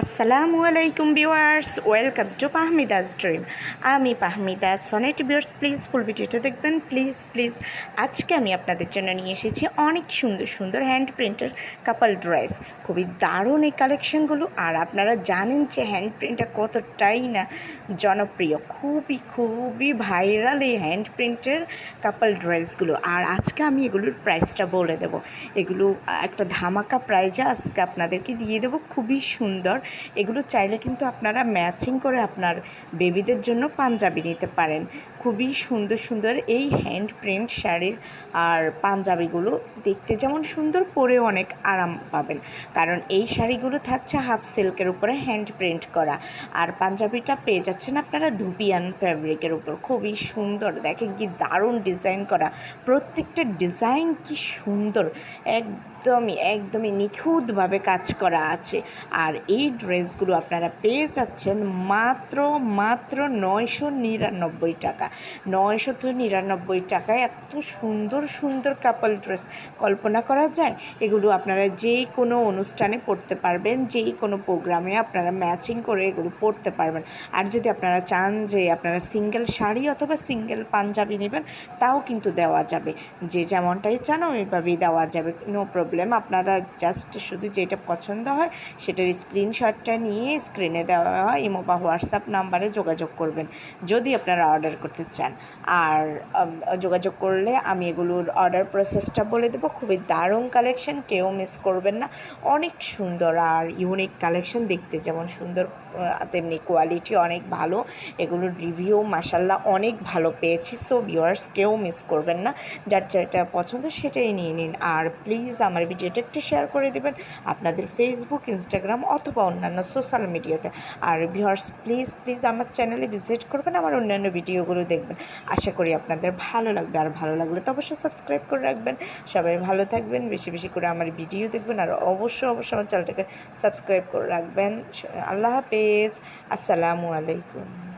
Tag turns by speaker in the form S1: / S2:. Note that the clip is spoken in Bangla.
S1: আসসালামু আলাইকুম ভিউয়ার্স, ওয়েলকাম টু পাহমিদাস ড্রিম। আমি পাহমিদা, সনেট ভিউয়ার্স, প্লিজ ফুল ভিডিওটা দেখবেন। প্লিজ প্লিজ, আজকে আমি আপনাদের জন্য নিয়ে এসেছি অনেক সুন্দর সুন্দর হ্যান্ড প্রিন্টের কাপাল ড্রেস খুবই দারুণ এই কালেকশনগুলো আর আপনারা জানেন যে হ্যান্ড প্রিন্টটা কতটাই না জনপ্রিয়। খুবই খুবই ভাইরাল এই হ্যান্ড প্রিন্টের কাপাল ড্রেসগুলো আর আজকে আমি এগুলোর প্রাইসটা বলে দেবো। এগুলো একটা ধামাকা প্রাইজে আজকে আপনাদেরকে দিয়ে দেবো। খুবই সুন্দর এগুলো চাইলে কিন্তু আপনারা ম্যাচিং করে আপনার বেবিদের জন্য পাঞ্জাবি নিতে পারেন। খুবই সুন্দর সুন্দর এই হ্যান্ড প্রিন্ট শাড়ির আর পাঞ্জাবিগুলো দেখতে যেমন সুন্দর পরে অনেক আরাম পাবেন। কারণ এই শাড়িগুলো থাকছে হাফ সিল্কের উপরে হ্যান্ড প্রিন্ট করা। আর পাঞ্জাবিটা পেয়ে যাচ্ছেন আপনারা ধুপিয়ান ফ্যাব্রিকের উপর। খুবই সুন্দর, দেখেন কি দারুণ ডিজাইন করা। প্রত্যেকটা ডিজাইন কি সুন্দর একদমই একদমই নিখুঁতভাবে কাজ করা আছে। আর এই ড্রেসগুলো আপনারা পেয়ে যাচ্ছেন মাত্র মাত্র নয়শো নিরানব্বই টাকা। নয়শো তো নিরানব্বই টাকায় এত সুন্দর সুন্দর কাপল ড্রেস কল্পনা করা যায়, এগুলো আপনারা যেই কোনো অনুষ্ঠানে পড়তে পারবেন যেই কোনো প্রোগ্রামে আপনারা ম্যাচিং করে এগুলো পড়তে পারবেন। আর যদি আপনারা চান যে আপনারা সিঙ্গেল শাড়ি অথবা সিঙ্গেল পাঞ্জাবি নেবেন, তাও কিন্তু দেওয়া যাবে। যে যেমনটাই চান ওইভাবেই দেওয়া যাবে নো প্রবলেম আপনারা জাস্ট শুধু যেটা পছন্দ হয়, সেটার স্ক্রিনশটটা নিয়ে স্ক্রিনে দেওয়া হয়, ইমো বা হোয়াটসঅ্যাপ নাম্বারে যোগাযোগ করবেন, যদি আপনারা অর্ডার করতে চান। আর যোগাযোগ করলে আমি এগুলোর অর্ডার প্রসেসটা বলে দেবো। খুবই দারুণ কালেকশন কেউ মিস করবেন না। অনেক সুন্দর আর ইউনিক কালেকশন দেখতে যেমন সুন্দর তেমনি কোয়ালিটি অনেক ভালো। এগুলোর রিভিউ মাসাল্লাহ অনেক ভালো পেয়েছি। সো ভিউয়ার্স কেউ মিস করবেন না। যার যেটা পছন্দ সেটাই নিয়ে নিন। আর প্লিজ আমার ভিডিওটা একটু শেয়ার করে দেবেন আপনাদের ফেসবুক ইনস্টাগ্রাম অথবা অন্যান্য সোশ্যাল মিডিয়াতে আর ভিউয়ার্স প্লিজ প্লিজ আমার চ্যানেলে ভিজিট করবেন, আমার অন্যান্য ভিডিওগুলো দেখবেন। আশা করি আপনাদের ভালো লাগবে, আর ভালো লাগলে তো অবশ্যই সাবস্ক্রাইব করে রাখবেন। সবাই ভালো থাকবেন, বেশি বেশি করে আমার ভিডিও দেখবেন, আর অবশ্যই অবশ্যই আমার চ্যানেলটাকে সাবস্ক্রাইব করে রাখবেন। আল্লাহ হাফেজ, আসসালামু আলাইকুম।